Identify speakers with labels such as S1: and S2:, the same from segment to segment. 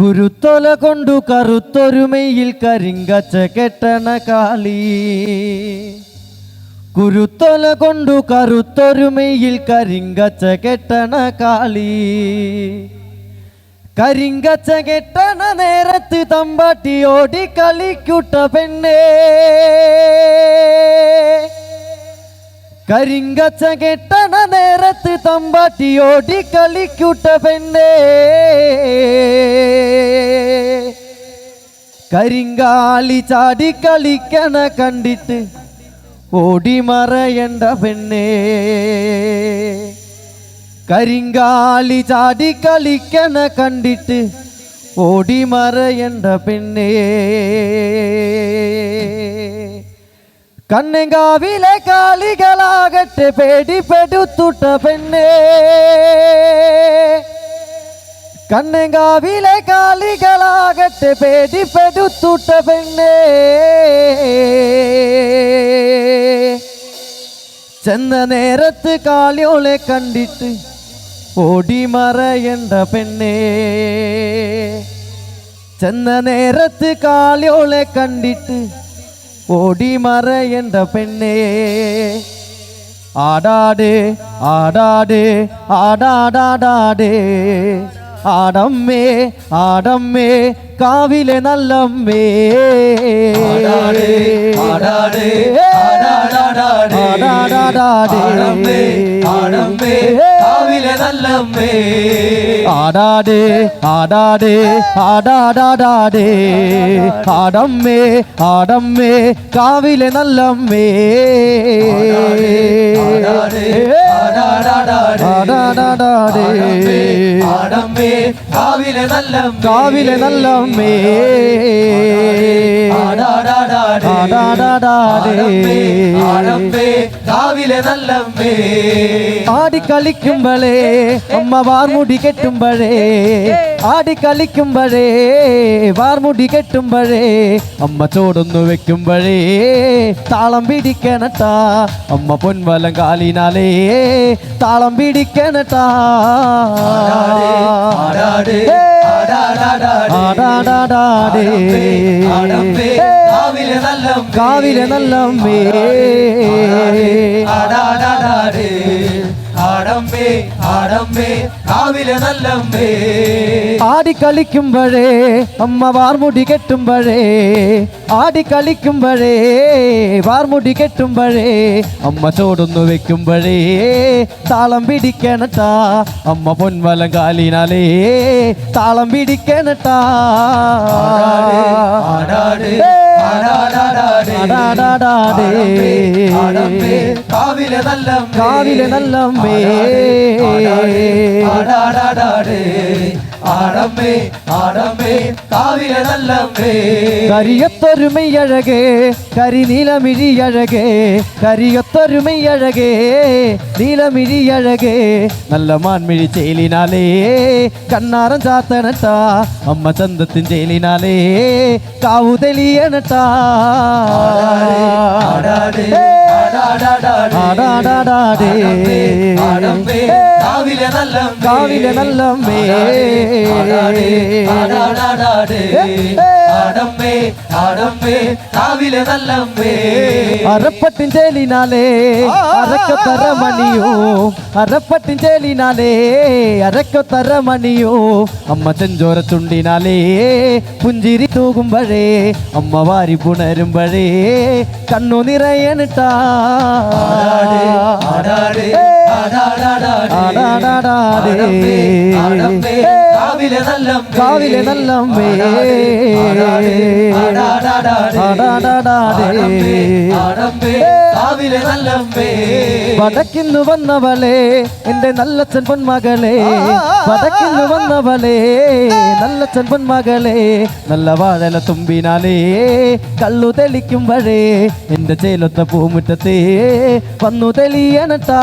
S1: കുരുത്തൊല കൊണ്ടു കറുത്തൊരുമയിൽ കരിങ്കച്ച കെട്ടണ കാളി. കുരുത്തൊല കൊണ്ടു കറുത്തൊരുമയിൽ കരിങ്കച്ച കെട്ടണ കാളി. കരിങ്കച്ച കെട്ടണ നേരത്ത് തമ്പാട്ടി ഓടി കളിക്കുട്ട പെണ്ണേ. കരിങ്കച്ച കെട്ടണ നേരത്ത് തമ്പാട്ടി ഓടി കളിക്കൂട്ട പെണ്ണേ. കരിങ്കാലി ചാടി കളിക്കണ കണ്ടിട്ട് ഓടി മറയണ്ട പെണ്ണേ. കരിങ്കാലി ചാടി കളിക്കണ കണ്ടിട്ട് ഓടി മറയണ്ട പെണ്ണേ. കണ്ണങ്കാവിലെ കാളികളാകട്ടെ പേടിപ്പെടുത്തുട്ട പെണ്ണേ. കണ്ണങ്കാവിലെ കാളികളാകട്ടെ പേടിപ്പെടുത്തുട്ട പെണ്ണേ. ചെന്ന നേരത്ത് കാളിയോളെ കണ്ടിട്ട് ഓടി മറയണ്ട പെണ്ണേ. ചെന്ന നേരത്ത് കാളിയോളെ കണ്ടിട്ട് ഓടി മറയണ്ട പെണ്ണേ ആടാട് ആടാട് ആടാടാടാട് ആടമ്മേ ആടമ്മേ കാവിലെ നല്ലമ്മേ
S2: ആടാട്, ആടാട്, ആടാടാടാട്.
S1: ആടാടാടാട്.
S2: ആടമ്മേ, ആടമ്മേ, കാവിലെ നല്ലമ്മേ.
S1: ആടാട് ആടാട് ആടാടാടാട് ആടമ്മേ ആടമ്മേ കാവിലെ നല്ലമ്മേ
S2: ആടാട്, ആടാടാടാട്. കാവിലെ നല്ലമ്മേ.
S1: കാവിലെ നല്ലമ്മേ
S2: ആടാടാടാട്. ആടമ്മേ, കാവിലെ നല്ലമ്മേ.
S1: ആടിക്കളിക്കുമ്പോഴേ അമ്മ വാർമുടി കെട്ടുമ്പോഴേ. ആടിക്കളിക്കുമ്പോഴേ വാർമുടി കെട്ടുമ്പോഴേ. അമ്മ ചോടൊന്നു വെക്കുമ്പോഴേ താളം പിടിക്കണട്ടാ. അമ്മ പൊൻവലം കാലിനാലേ താളം പിടിക്കണട്ടാ.
S2: ആടാടാടാടേ.
S1: ആടാടാടാട്.
S2: കാവിലെ നല്ലമ്മേ.
S1: ആടി കളിക്കുമ്പോഴേ
S2: ആടാടാടാട്. ആടമ്മേ ആടമ്മേ കാവിലെ നല്ലമ്മേ
S1: ആടിക്കളിക്കുമ്പോഴേ അമ്മ വാർമുടി കെട്ടുമ്പോഴേ ആടിക്കളിക്കുമ്പോഴേ വാർമുടി കെട്ടുമ്പോഴേ അമ്മ ചോടൊന്നു വെക്കുമ്പോഴേ താളം പിടിക്കണട്ടാ അമ്മ പൊൻവലം കാലിനാലേ താളം പിടിക്കണട്ടാ
S2: ആടാട് ആടമ്മേ, ആടമ്മേ കാവിലെ നല്ലമ്മേ.
S1: കാവിലെ നല്ലമ്മേ
S2: ആടാടാടാട്. ആടമ്മേ ആടമ്മേ കാവിലെ നല്ലമ്മേ
S1: കരിയത്തൊരുമയഴകേ കരിനീലമിഴിയഴകേ കരിയത്തൊരുമയഴകേ നീലമിഴിയഴകേ നല്ല മാൻമിഴി ചേലിനാലേ കണ്ണാറം ചാത്തണട്ടാ അമ്മ ചന്തത്തിൻ ചേലിനാലേ കാവു തെളിയണട്ടാ
S2: ആടാട് ആടാടാടാട്.
S1: ആടാടാടാട്.
S2: ആടമ്മേ കാവിലെ നല്ലേ
S1: കാവിലെ.
S2: ആടമ്മേ ആടമ്മേ കാവിലെ നല്ലമ്മേ.
S1: അരപ്പട്ടിൻ ചേലിനാലേ അരക്കത്തര മണിയോ അരപ്പട്ടിൻ ചേലിനാലേ അരക്കത്തര മണിയോ അമ്മ ചെഞ്ചോര ചുണ്ടിനാലേ പുഞ്ചിരി തൂകുമ്പഴേ അമ്മ വാരി പുണരുമ്പഴേ കണ്ണു നിറയണിട്ടാ.
S2: ആടാട് ആടാടാടാട്.
S1: ആടാടാടാട്.
S2: കാവിലെ നല്ല
S1: കാവിലെ നല്ലമ്മേ വടക്കിന്നു വന്നവളെ എന്റെ നല്ലച്ചൻ പൊന്മകളെ. വടക്കിന്നു വന്നവളെ നല്ലച്ചൻ പൊന്മകളെ. നല്ല വാഴല തുമ്പിനാലേ കള്ളു തെളിക്കുമ്പഴേ എന്റെ ചേലൊത്ത പൂമുറ്റത്തെ വന്നു തെളിയണട്ടാ.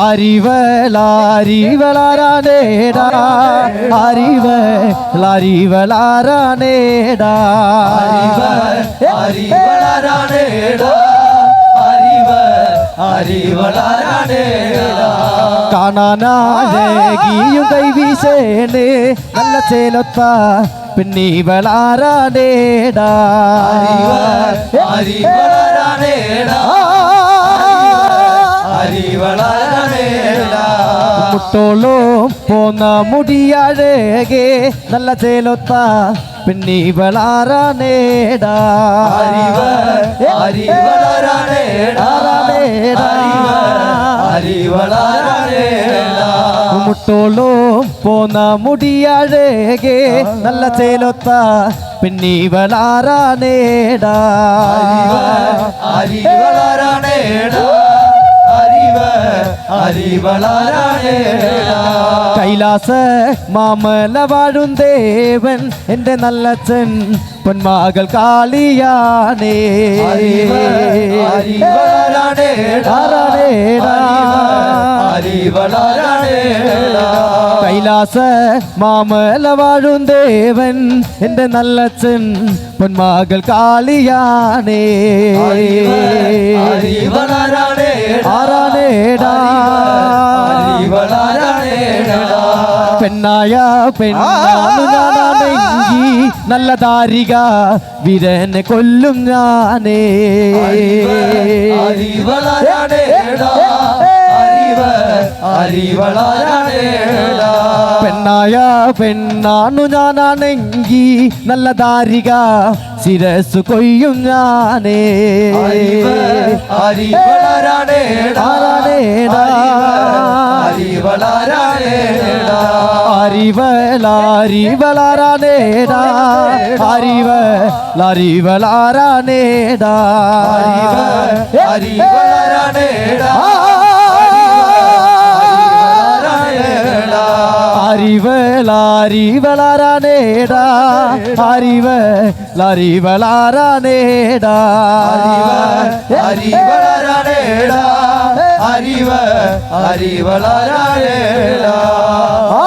S1: അറിവലാരിവളാരാണേടാ
S2: അറിവ അറിവളാരാണേടാ
S1: ആരാണേടാ.
S2: അറിവളാരാണേടാ
S1: അറിവലാരിവളാരാണേടാ അറിവലാരിവളാരാണേടാ
S2: അറിവ അറിവളാരാണേടാ അറിവ അറിവളാരാണേടാ
S1: കാണാനാഴകിയും കൈവീശേണ് നല്ല ചേലൊത്ത പിന്നീവളാരാനേടാ
S2: അറിവ അറിവളാരാണേടാ അറിവളാരാണേടാ
S1: മുട്ടോളോ പോന്ന മുടിയഴകെ നല്ല ചേലൊത്ത പിന്നീവളാരാണേടാ മുട്ടോളും പോന്ന മുടിയഴകെ നല്ല ചേലൊത്ത
S2: അറിവ അറിവളാരാണേടാ.
S1: കൈലാസ മാമല വാഴും ദേവൻ എന്റെ നല്ലച്ഛൻ പൊന്മാകൾ കാളിയാണേ. കൈലാസ മാമല വാഴും ദേവൻ എന്റെ നല്ലച്ഛൻ പൊന്മാകൾ കാളിയാണേ.
S2: അറിവ
S1: പെണ്ണായ പെണ്ണി ഞാനാണെങ്കി നല്ല ദാരിക വിരനെ കൊല്ലും ഞാനേ.
S2: അറിവളാരാണേടാ. അറിവ അറിവളാരാണേടാ.
S1: പെണ്ണായ പെണ്ണാണു ഞാനാണെങ്കി നല്ല ദാരിക. ശിരസ് കൊയ്യും ഞാനേ.
S2: അറിവ. അറിവളാരാണേടാ
S1: അറിവലാരിവളാരാണേടാ അറിവലാരിവളാരാണേടാ
S2: അറിവ
S1: അറിവലാരിവളാരാണേടാ അറിവലാരിവളാരാണേടാ
S2: അറിവളാരാണേടാ അറിവ ഹരിവ
S1: ആ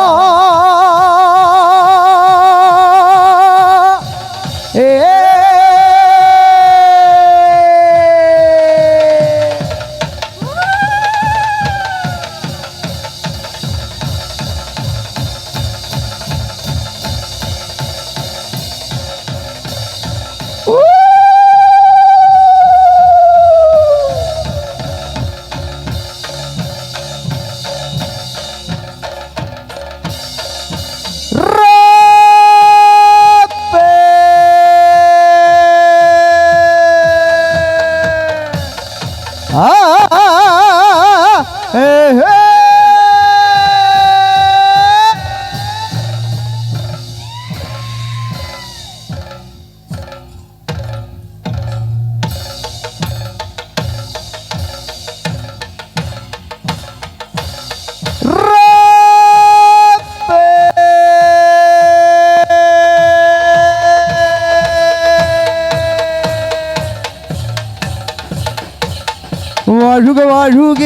S1: വാഴുക.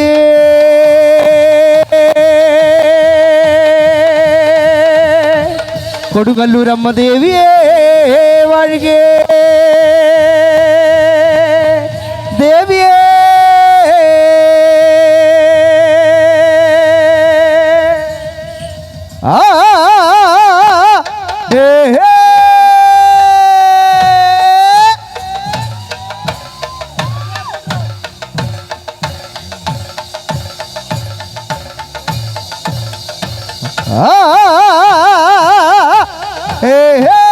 S1: കൊടുങ്ങല്ലൂരമ്മ ദേവിയെ വാഴുകേ. ദേവിയേ. হে হে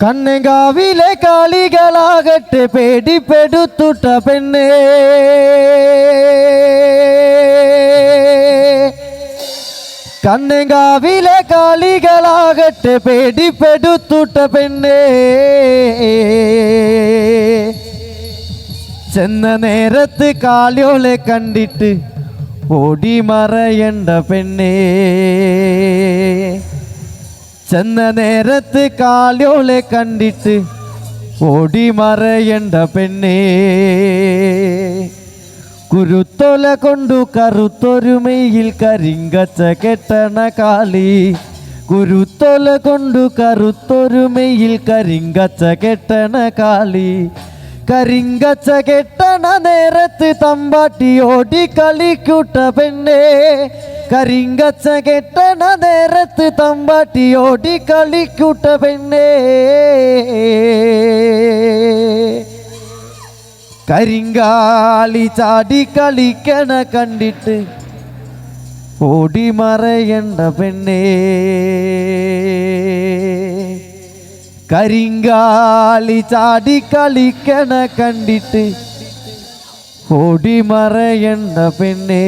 S1: കണ്ണങ്കാവിലെ കാളികളാകട്ടെ പേടിപ്പെടുത്തുട്ട പെണ്ണേ കണ്ണങ്കാവിലെ കാളികളാകട്ടെ പേടിപ്പെടുത്തുട്ട പെണ്ണേ ചെന്ന നേരത്ത് കാളിയോളെ കണ്ടിട്ട് ഓടി മറയണ്ട പെണ്ണേ ചെന്ന നേരത്ത് കാളിയോളെ കണ്ടിട്ട് ഓടി മറയണ്ട പെണ്ണേ. കുരുത്തൊല കൊണ്ടു കറുത്തൊരുമയിൽ കരിങ്കച്ച കെട്ടണ കാളി. കുരുത്തൊല കൊണ്ടു കറുത്തൊരുമയിൽ കരിങ്കച്ച കെട്ടണ കാളി. കരിങ്കച്ച കെട്ടണ നേരത്ത് തമ്പാട്ടി ഓടി കളിക്കൂട്ട പെണ്ണേ. കരിങ്കച്ച കെട്ടണ നേരത്ത് തമ്പാട്ടി ഓടി കളിക്കൂട്ട പെണ്ണേ. കരിങ്കാളി ചാടി കളിക്കണ കണ്ടിട്ട് ഓടി മറയണ്ട പെണ്ണേ. കരിങ്കാളി ചാടി കളിക്കണ കണ്ടിട്ട് ഓടി മറയണ്ട പെണ്ണേ.